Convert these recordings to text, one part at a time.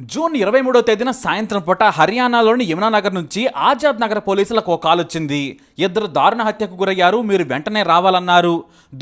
June ఇరవై మూడో తేదీన సాయంత్రం పూట హర్యానాలోని యమునానగర్ నుంచి ఆజాద్ నగర్ పోలీసులకు ఒక కాల్ వచ్చింది. ఇద్దరు దారుణ హత్యకు గురయ్యారు. మీరు వెంటనే రావాలన్నారు.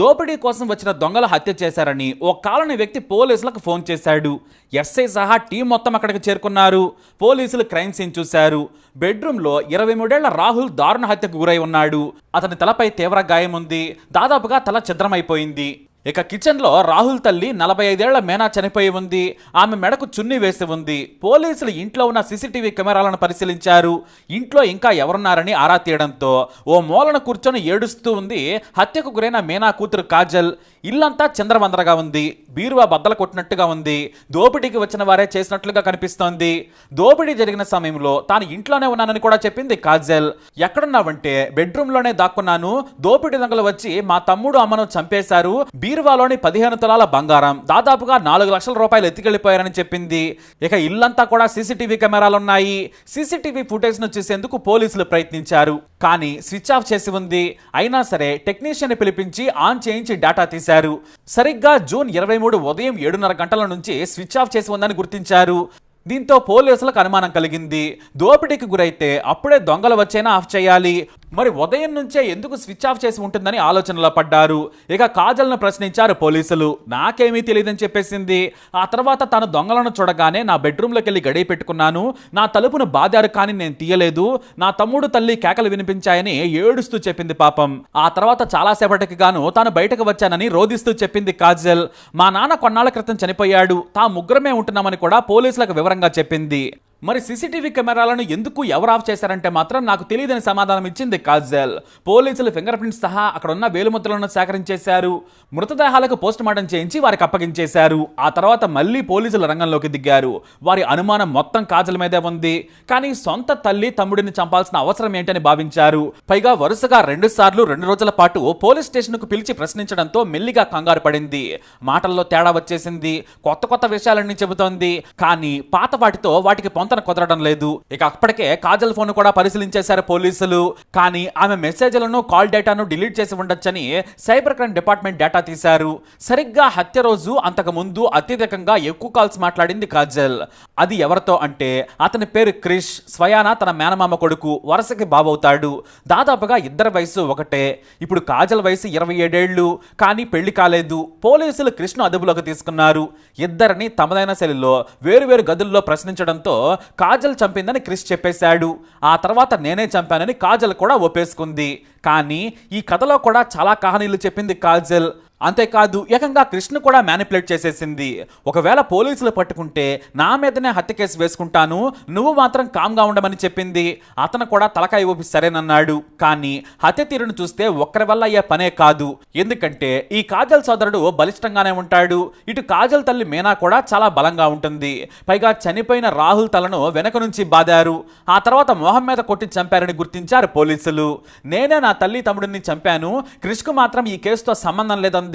దోపిడీ కోసం వచ్చిన దొంగలు హత్య చేశారని ఓ కాలనీ వ్యక్తి పోలీసులకు ఫోన్ చేశాడు. ఎస్ఐ సహా టీం మొత్తం అక్కడికి చేరుకున్నారు. పోలీసులు క్రైమ్ సీన్ చూశారు. బెడ్రూమ్లో ఇరవై మూడేళ్ళ రాహుల్ దారుణ హత్యకు గురై ఉన్నాడు. అతని తలపై తీవ్ర గాయం ఉంది దాదాపుగా తల ఛిద్రమైపోయింది. ఇక కిచెన్లో రాహుల్ తల్లి నలభై ఐదేళ్ళ మేనా చనిపోయి ఉంది. ఆమె మెడకు చున్నీ వేసి ఉంది. పోలీసులు ఇంట్లో ఉన్న సీసీటీవీ కెమెరాలను పరిశీలించారు. ఇంట్లో ఇంకా ఎవరున్నారని ఆరా తీయడంతో ఓ మూలన కూర్చొని ఏడుస్తూ ఉంది. హత్యకు గురైన మేనా కూతురు కాజల్. ఇల్లంతా చంద్రవందరగా ఉంది. బీరువా బద్దలు కొట్టినట్టుగా ఉంది. దోపిడీకి వచ్చిన వారే చేసినట్లుగా కనిపిస్తోంది. దోపిడీ జరిగిన సమయంలో తాను ఇంట్లోనే ఉన్నానని కూడా చెప్పింది కాజల్. ఎక్కడున్నావంటే బెడ్రూమ్లోనే దాక్కున్నాను. దోపిడీ దొంగలు వచ్చి మా తమ్ముడు అమ్మను చంపేశారు. బీరువాలోని పదిహేను తులాల బంగారం దాదాపుగా నాలుగు లక్షల రూపాయలు ఎత్తికెళ్ళిపోయారని చెప్పింది. ఇక ఇల్లంతా కూడా సీసీటీవీ కెమెరాలు ఉన్నాయి సీసీటీవీ ఫుటేజ్ను చూసేందుకు పోలీసులు ప్రయత్నించారు. కానీ స్విచ్ ఆఫ్ చేసి ఉంది. అయినా సరే టెక్నీషియన్ పిలిపించి ఆన్ చేయించి డేటా తీశారు. సరిగ్గా జూన్ ఇరవై మూడు ఉదయం ఏడున్నర గంటల నుంచి స్విచ్ ఆఫ్ చేసి ఉందని గుర్తించారు. దీంతో పోలీసులకు అనుమానం కలిగింది. దోపిడీకి గురైతే అప్పుడే దొంగలు వచ్చైనా ఆఫ్ చేయాలి? మరి ఉదయం నుంచే ఎందుకు స్విచ్ ఆఫ్ చేసి ఉంటుందని ఆలోచనలో పడ్డారు. ఇక కాజల్ను ప్రశ్నించారు పోలీసులు. నాకేమీ తెలియదని చెప్పేసింది. ఆ తర్వాత తను దొంగలను చూడగానే నా బెడ్రూమ్లోకి వెళ్ళి గడియ పెట్టుకున్నాను. నా తలుపును బాదారు కానీ నేను తీయలేదు. నా తమ్ముడు తల్లి కేకలు వినిపించాయని ఏడుస్తూ చెప్పింది పాపం. ఆ తర్వాత చాలాసేపటికి గాను తాను బయటకు వచ్చానని రోదిస్తూ చెప్పింది కాజల్. మా నాన్న కొన్నాళ్ళ క్రితం చనిపోయాడు. తా ముగ్గురమే ఉంటున్నామని కూడా పోలీసులకు వివరంగా చెప్పింది. మరి సీసీటీవీ కెమెరాలను ఎందుకు ఎవరు ఆఫ్ చేశారంటే మాత్రం నాకు తెలియదని సమాధానం ఇచ్చింది కాజల్. పోలీసులు ఫింగర్ ప్రింట్స్ సహా అక్కడ ఉన్న వేలుముద్రలను సేకరించేశారు. మృతదేహాలకు పోస్ట్ మార్టం చేయించి వారికి అప్పగించేశారు. ఆ తర్వాత మళ్ళీ పోలీసులు రంగంలోకి దిగారు. వారి అనుమానం మొత్తం కాజల్ మీదే ఉంది. కానీ సొంత తల్లి తమ్ముడిని చంపాల్సిన అవసరం ఏంటని భావించారు. పైగా వరుసగా రెండు సార్లు రెండు రోజుల పాటు పోలీస్ స్టేషన్కు పిలిచి ప్రశ్నించడంతో మెల్లిగా కంగారు పడింది. మాటల్లో తేడా వచ్చేసింది. కొత్త కొత్త విషయాలన్నీ చెబుతోంది. కానీ పాత వాటితో వాటికి పొంతన కుదరడం లేదు. ఇక అప్పటికే కాజల్ ఫోన్ కూడా పరిశీలించేశారు పోలీసులు. కానీ ఆమె మెసేజ్లను కాల్ డేటాను డిలీట్ చేసి ఉండొచ్చని సైబర్ క్రైమ్ డిపార్ట్మెంట్ డేటా తీశారు. సరిగ్గా హత్య రోజు అంతకు ముందు అత్యధికంగా ఎక్కువ కాల్స్ మాట్లాడింది కాజల్. అది ఎవరితో అంటే అతని పేరు క్రిష్ స్వయాన తన మేనమామ కొడుకు వరుసకి బావవుతాడు. దాదాపుగా ఇద్దరి వయసు ఒకటే. ఇప్పుడు కాజల్ వయసు ఇరవై ఏడేళ్ళు కానీ పెళ్ళి కాలేదు. పోలీసులు కృష్ణ అదుపులోకి తీసుకున్నారు. ఇద్దరిని తమదైన శైలిలో వేరువేరు గదుల్లో ప్రశ్నించడంతో కాజల్ చంపిందని క్రిష్ చెప్పేశాడు. ఆ తర్వాత నేనే చంపానని కాజల్ కూడా ఒప్పేసుకుంది. కానీ ఈ కథలో కూడా చాలా కహానీలు చెప్పింది కాజల్. అంతేకాదు ఏకంగా కృష్ణ కూడా మ్యానిపులేట్ చేసేసింది. ఒకవేళ పోలీసులు పట్టుకుంటే నా మీదనే హత్య కేసు వేసుకుంటాను నువ్వు మాత్రం కామ్గా ఉండమని చెప్పింది. అతను కూడా తలకాయ ఊపి సరేనన్నాడు. కానీ హత్య తీరును చూస్తే ఒక్కరి వల్ల అయ్యే పనే కాదు. ఎందుకంటే ఈ కాజల్ సోదరుడు బలిష్టంగానే ఉంటాడు. ఇటు కాజల్ తల్లి మీనా కూడా చాలా బలంగా ఉంటుంది. పైగా చనిపోయిన రాహుల్ తలను వెనక నుంచి బాదారు. ఆ తర్వాత మొహం మీద కొట్టి చంపారని గుర్తించారు పోలీసులు. నేనే నా తల్లి తమ్ముడిని చంపాను. క్రిష్కు మాత్రం ఈ కేసుతో సంబంధం లేదంది.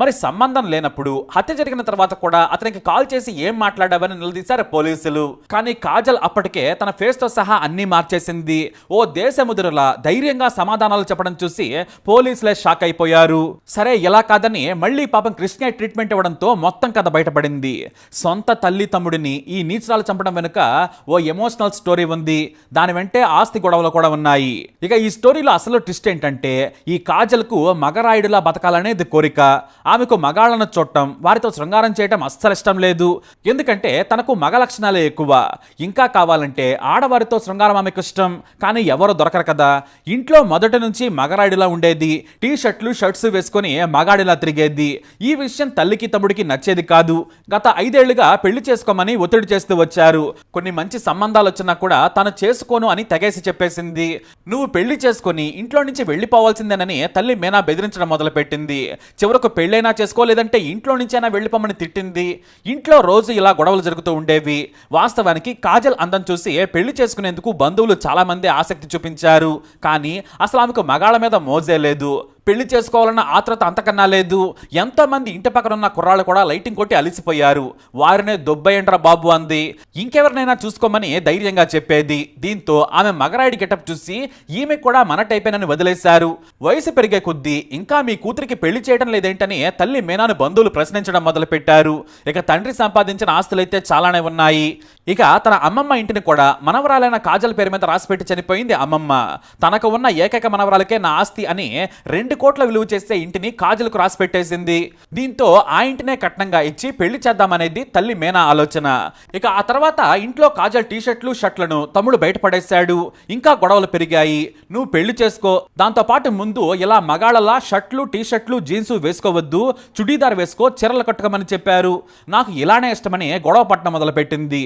మరి సంబంధం లేనప్పుడు హత్య జరిగిన తర్వాత కూడా అతనికి కాల్ చేసి ఏం మాట్లాడావని నిలదీశారు పోలీసులు. కానీ కాజల్ అప్పటికే తన ఫేస్తో సహా అన్ని మార్చేసింది. ఓ దేశముదురుల ధైర్యంగా సమాధానాలు చెప్పడం చూసి పోలీసులే షాక్ అయిపోయారు. సరే ఇలా కాదని మళ్ళీ పాపం కృష్ణ ట్రీట్మెంట్ ఇవ్వడంతో మొత్తం కథ బయటపడింది. సొంత తల్లి తమ్ముడిని ఈ నీచరాలు చంపడం వెనుక ఓ ఎమోషనల్ స్టోరీ ఉంది. దాని వెంటే ఆస్తి గొడవలు కూడా ఉన్నాయి. ఇక ఈ స్టోరీలో అసలు ట్విస్ట్ ఏంటంటే ఈ కాజల్కు మగరాయుడులా బతకాలనేది కోరిక. ఆమెకు మగాళ్ళను చూడటం వారితో శృంగారం చేయటం అస్సలు ఇష్టం లేదు. ఎందుకంటే తనకు మగ లక్షణాలే ఎక్కువ. ఇంకా కావాలంటే ఆడవారితో శృంగారం ఆమెకు ఇష్టం. కానీ ఎవరు దొరకరు కదా. ఇంట్లో మొదటి నుంచి మగరాడిలా ఉండేది. టీ షర్ట్లు షర్ట్స్ వేసుకొని మగాడిలా తిరిగేది. ఈ విషయం తల్లికి తమ్ముడికి నచ్చేది కాదు. గత ఐదేళ్ళుగా పెళ్ళి చేసుకోమని ఒత్తిడి చేస్తూ వచ్చారు. కొన్ని మంచి సంబంధాలు వచ్చినా కూడా తను చేసుకోను అని తెగేసి చెప్పేసింది. నువ్వు పెళ్ళి చేసుకొని ఇంట్లో నుంచి వెళ్ళిపోవాల్సిందేనని తల్లి మీనా బెదిరించడం మొదలుపెట్టింది. చివరకు పెళ్ళైనా చేసుకో లేదంటే ఇంట్లో నుంచైనా వెళ్ళిపోమని తిట్టింది. ఇంట్లో రోజు ఇలా గొడవలు జరుగుతూ ఉండేవి. వాస్తవానికి కాజల్ అందం చూసి పెళ్ళి చేసుకునేందుకు బంధువులు చాలామంది ఆసక్తి చూపించారు. కానీ అసలు ఆమెకు మగాళ్ళ మీద మోజే లేదు. పెళ్ళి చేసుకోవాలన్న ఆత్రత అంతకన్నా లేదు. ఎంతోమంది ఇంటి పక్కన ఉన్న కుర్రాళ్ళు కూడా లైటింగ్ కొట్టి అలిసిపోయారు. వారినే దొబ్బయ్యండ్రా బాబు అంది. ఇంకెవరినైనా చూసుకోమని ధైర్యంగా చెప్పేది. దీంతో ఆమె మగరాయుడి గెటప్ చూసి ఈమె కూడా మన టైపేనని వదిలేశారు. వయసు పెరిగే కొద్దీ ఇంకా మీ కూతురికి పెళ్ళి చేయడం లేదేంటని తల్లి మేనాను బంధువులు ప్రశ్నించడం మొదలుపెట్టారు. ఇక తండ్రి సంపాదించిన ఆస్తులైతే చాలానే ఉన్నాయి. ఇక తన అమ్మమ్మ ఇంటిని కూడా మనవరాలైన కాజల్ పేరు మీద రాసిపెట్టి చనిపోయింది అమ్మమ్మ. తనకు ఉన్న ఏకైక మనవరాలకే నా ఆస్తి అని రెండు కోట్ల విలువ చేసే ఇంటిని కాజలకు రాసి పెట్టేసింది. దీంతో ఆ ఇంటినే కట్నంగా ఇచ్చి పెళ్ళి చేద్దామనేది తల్లి మేనా ఆలోచన. ఇక ఆ తర్వాత ఇంట్లో కాజల్ టీషర్ట్లు షర్ట్లను తమ్ముడు బయటపడేశాడు. ఇంకా గొడవలు పెరిగాయి. నువ్వు పెళ్ళి చేసుకో. దాంతో పాటు ముందు ఇలా మగాళ్ళలా షర్ట్లు టీషర్ట్లు జీన్సు జీన్స్ వేసుకోవద్దు. చుడీదార్ వేసుకో చీరలు కట్టుకోమని చెప్పారు. నాకు ఇలానే ఇష్టమని గొడవ పట్టడం మొదలుపెట్టింది.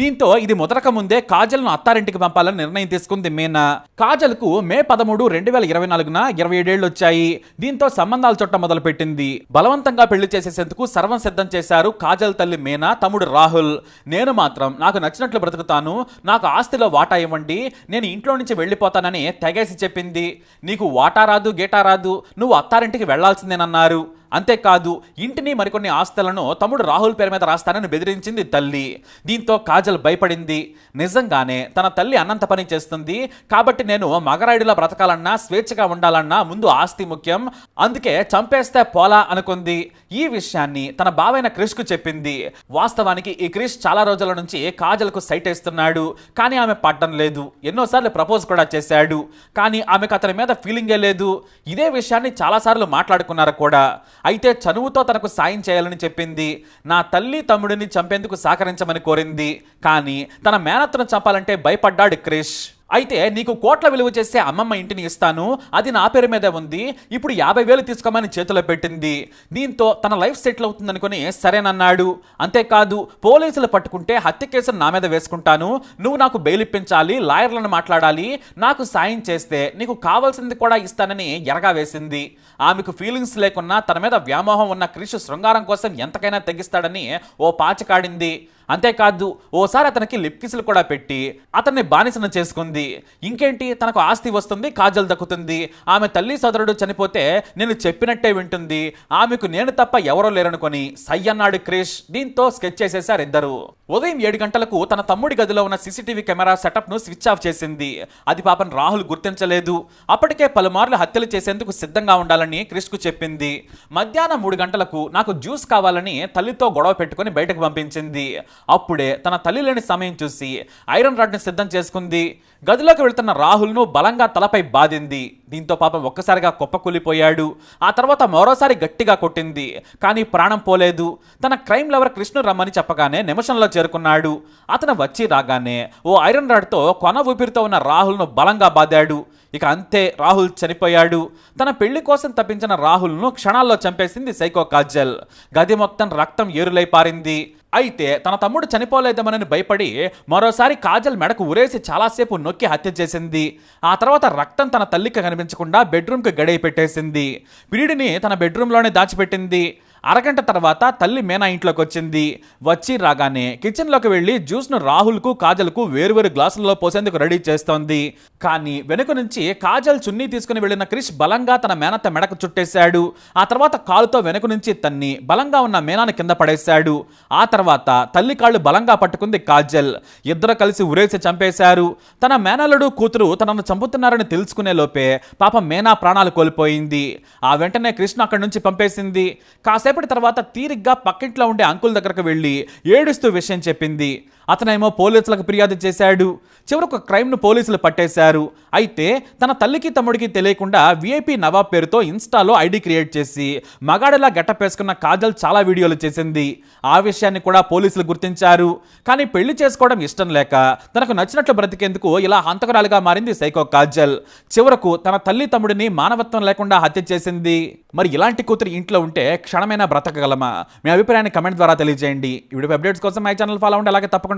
దీంతో ఇది ముదరక ముందే కాజల్ను అత్తారింటికి పంపాలని నిర్ణయం తీసుకుంది మీనా. కాజల్కు మే పదమూడు రెండు వేల ఇరవై నాలుగున ఇరవై ఏడేళ్ళు వచ్చాయి. దీంతో సంబంధాలు చుట్టం మొదలుపెట్టింది. బలవంతంగా పెళ్ళి చేసేసేందుకు సర్వం సిద్ధం చేశారు కాజల్ తల్లి మీనా తమ్ముడు రాహుల్. నేను మాత్రం నాకు నచ్చినట్లు బ్రతుకుతాను. నాకు ఆస్తిలో వాటా ఇవ్వండి. నేను ఇంట్లో నుంచి వెళ్ళిపోతానని తెగేసి చెప్పింది. నీకు వాటా రాదు గేటా రాదు. నువ్వు అత్తారింటికి వెళ్ళాల్సిందేనన్నారు. అంతేకాదు ఇంటిని మరికొన్ని ఆస్తులను తమ్ముడు రాహుల్ పేరు మీద రాస్తానని బెదిరించింది తల్లి. దీంతో కాజల్ భయపడింది. నిజంగానే తన తల్లి అన్నంత పని చేస్తుంది. కాబట్టి నేను మగరాయుడిలా బ్రతకాలన్నా స్వేచ్ఛగా ఉండాలన్నా ముందు ఆస్తి ముఖ్యం. అందుకే చంపేస్తే పోలా అనుకుంది. ఈ విషయాన్ని తన బావైన క్రిష్కు చెప్పింది. వాస్తవానికి ఈ క్రిష్ చాలా రోజుల నుంచి కాజల్కు సైట్ వేస్తున్నాడు కానీ ఆమె పడ్డం లేదు. ఎన్నోసార్లు ప్రపోజ్ కూడా చేశాడు. కానీ ఆమెకు అతని మీద ఫీలింగే లేదు. ఇదే విషయాన్ని చాలాసార్లు మాట్లాడుకున్నారు కూడా. అయితే చనువుతో తనకు సాయం చేయాలని చెప్పింది. నా తల్లి తమ్ముడిని చంపేందుకు సహకరించమని కోరింది. కానీ తన మేనత్తను చంపాలంటే భయపడ్డాడు క్రిష్. అయితే నీకు కోట్ల విలువ చేసే అమ్మమ్మ ఇంటిని ఇస్తాను. అది నా పేరు మీదే ఉంది. ఇప్పుడు యాభై వేలు తీసుకోమని చేతిలో పెట్టింది. దీంతో తన లైఫ్ సెటిల్ అవుతుందనుకుని సరేనన్నాడు అంతేకాదు పోలీసులు పట్టుకుంటే హత్య కేసును నా మీద వేసుకుంటాను. నువ్వు నాకు బెయిల్ ఇప్పించాలి లాయర్లను మాట్లాడాలి. నాకు సాయం చేస్తే నీకు కావాల్సింది కూడా ఇస్తానని ఎరగా వేసింది. ఆమెకు ఫీలింగ్స్ లేకున్నా తన మీద వ్యామోహం ఉన్న క్రిష్ శృంగారం కోసం ఎంతకైనా తెగిస్తాడని ఓ పాచకాడింది. అంతేకాదు ఓసారి అతనికి లిప్ కిసులు కూడా పెట్టి అతన్ని బానిసను చేసుకుంది. ఇంకేంటి? తనకు ఆస్తి వస్తుంది కాజల్ దక్కుతుంది. ఆమె తల్లి సోదరుడు చనిపోతే నేను చెప్పినట్టే వింటుంది. ఆమెకు నేను తప్ప ఎవరో లేరనుకొని సై అన్నాడు క్రిష్. దీంతో స్కెచ్ చేసేశారు ఇద్దరు. ఉదయం ఏడు గంటలకు తన తమ్ముడి గదిలో ఉన్న సీసీటీవీ కెమెరా సెటప్ను స్విచ్ ఆఫ్ చేసింది. అది పాపం రాహుల్ గుర్తించలేదు. అప్పటికే పలుమార్లు హత్యలు చేసేందుకు సిద్ధంగా ఉండాలని క్రిష్కు చెప్పింది. మధ్యాహ్నం మూడు గంటలకు నాకు జ్యూస్ కావాలని తల్లితో గొడవ పెట్టుకుని బయటకు పంపించింది. అప్పుడే తన తల్లి లేని సమయం చూసి ఐరన్ రాడ్ని సిద్ధం చేసుకుంది. గదిలోకి వెళ్తున్న రాహుల్ను బలంగా తలపై బాధింది దీంతో పాపం ఒక్కసారిగా కుప్పకూలిపోయాడు. ఆ తర్వాత మరోసారి గట్టిగా కొట్టింది. కానీ ప్రాణం పోలేదు. తన క్రైమ్ లవర్ కృష్ణు రమ్మని చెప్పగానే నిమిషంలో చేరుకున్నాడు. అతను వచ్చి రాగానే ఓ ఐరన్ రాడ్తో కొన ఊపిరితో ఉన్న రాహుల్ను బలంగా బాదాడు. ఇక అంతే రాహుల్ చనిపోయాడు. తన పెళ్ళి కోసం తప్పించిన రాహుల్ను క్షణాల్లో చంపేసింది సైకో కాజల్. గది మొత్తం రక్తం ఏరులై పారింది. అయితే తన తమ్ముడు చనిపోలేదమనని భయపడి మరోసారి కాజల్ మెడకు ఉరేసి చాలాసేపు నొక్కి హత్య చేసింది. ఆ తర్వాత రక్తం తన తల్లికి కనిపించకుండా బెడ్రూమ్కి గడియ పెట్టేసింది. పిరిడిని తన బెడ్రూమ్లోనే దాచిపెట్టింది. అరగంట తర్వాత తల్లి మేనా ఇంట్లోకి వచ్చింది వచ్చి రాగానే కిచెన్లోకి వెళ్ళి జ్యూస్ను రాహుల్కు కాజల్కు వేరువేరు గ్లాసుల్లో పోసేందుకు రెడీ చేస్తోంది. కానీ వెనుక నుంచి కాజల్ చున్నీ తీసుకుని వెళ్ళిన క్రిష్ బలంగా తన మేనత్త మెడకు చుట్టేశాడు. ఆ తర్వాత కాలుతో వెనుక నుంచి తన్ని బలంగా ఉన్న మేనాను కింద పడేశాడు. ఆ తర్వాత తల్లి కాళ్ళు బలంగా పట్టుకుంది కాజల్. ఇద్దరు కలిసి ఉరేసి చంపేశారు. తన మేనలుడు కూతురు తనను చంపుతున్నారని తెలుసుకునే లోపే పాప మేనా ప్రాణాలు కోల్పోయింది. ఆ వెంటనే కృష్ణ అక్కడి నుంచి పంపేసింది. కాసేపు కాసేపటి తర్వాత తీరిగ్గా పక్కింట్లో ఉండే అంకుల్ దగ్గరకు వెళ్ళి ఏడుస్తూ విషయం చెప్పింది. అతనేమో పోలీసులకు ఫిర్యాదు చేశాడు. చివరకు క్రైమ్ను పోలీసులు పట్టేశారు. అయితే తన తల్లికి తమ్ముడికి తెలియకుండా విఐపి నవాబ్ పేరుతో ఇన్స్టాలో ఐడి క్రియేట్ చేసి మగాడిలా గెటప్ వేసుకున్న కాజల్ చాలా వీడియోలు చేసింది. ఆ విషయాన్ని కూడా పోలీసులు గుర్తించారు. కానీ పెళ్ళి చేసుకోవడం ఇష్టం లేక తనకు నచ్చినట్లు బ్రతికేందుకు ఇలా హంతకురాలుగా మారింది సైకో కాజల్. చివరకు తన తల్లి తమ్ముడిని మానవత్వం లేకుండా హత్య చేసింది. మరి ఇలాంటి కూతురు ఇంట్లో ఉంటే క్షణమైనా బ్రతకగలమా? మీ అభిప్రాయాన్ని కమెంట్ ద్వారా తెలియజేయండి. వీడియో అప్డేట్స్ కోసం మై ఛానల్ ఫాలో అవ్వండి. అలాగే తప్పకుండా